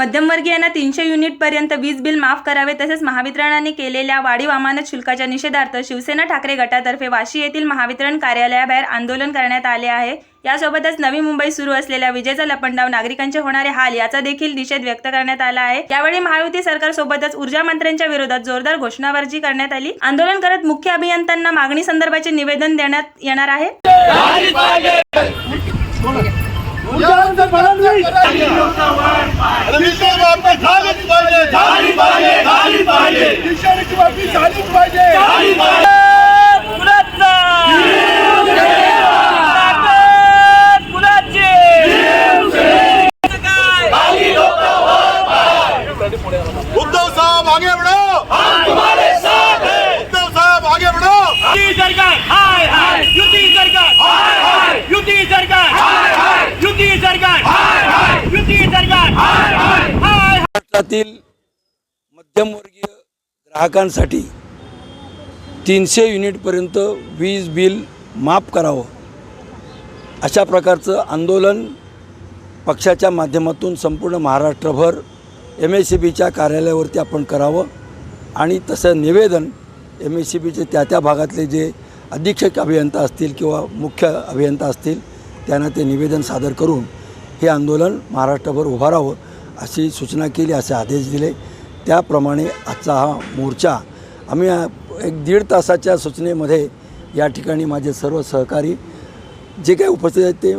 मध्यमवर्गीयांना तीनशे युनिटपर्यंत वीज बिल माफ करावे तसेच महावितरणाने केलेल्या वाढीव अमानत शुल्काच्या निषेधार्थ शिवसेना ठाकरे गटातर्फे वाशी येथील महावितरण कार्यालयाबाहेर आंदोलन करण्यात आले आहे. यासोबतच नवी मुंबई सुरू असलेल्या विजेचा लपंडाव नागरिकांचे होणारे हाल याचा देखील निषेध व्यक्त करण्यात आला आहे. यावेळी महायुती सरकारसोबतच ऊर्जा मंत्र्यांच्या विरोधात जोरदार घोषणाबाजी करण्यात आली. आंदोलन करत मुख्य अभियंत्यांना मागणी संदर्भाचे निवेदन देण्यात येणार आहे. झालीच पाहिजे झाली पाहिजे झाली पाहिजे. शिक्षणाची बाबी झालीच पाहिजे. उद्धव साहब आगे बढ़ो महाराष्ट्रातील मध्यमवर्गीय ग्राहकांसाठी तीनशे युनिटपर्यंत वीज बिल माफ करावं. अशा प्रकारचं आंदोलन पक्षाच्या माध्यमातून संपूर्ण महाराष्ट्रभर एम एस सी बीच्या कार्यालयावरती आपण करावं आणि तसं निवेदन एम एस सी बीचे त्या त्या भागातले जे अधीक्षक अभियंता असतील किंवा मुख्य अभियंता असतील त्यांना ते निवेदन सादर करून हे आंदोलन महाराष्ट्रभर उभारावं. अशी सूचना केली असे आदेश दिले. त्याप्रमाणे आजचा हा मोर्चा आम्ही एक दीड तासाच्या सूचनेमध्ये या ठिकाणी माझे सर्व सहकारी जे काही उपस्थित आहेत ते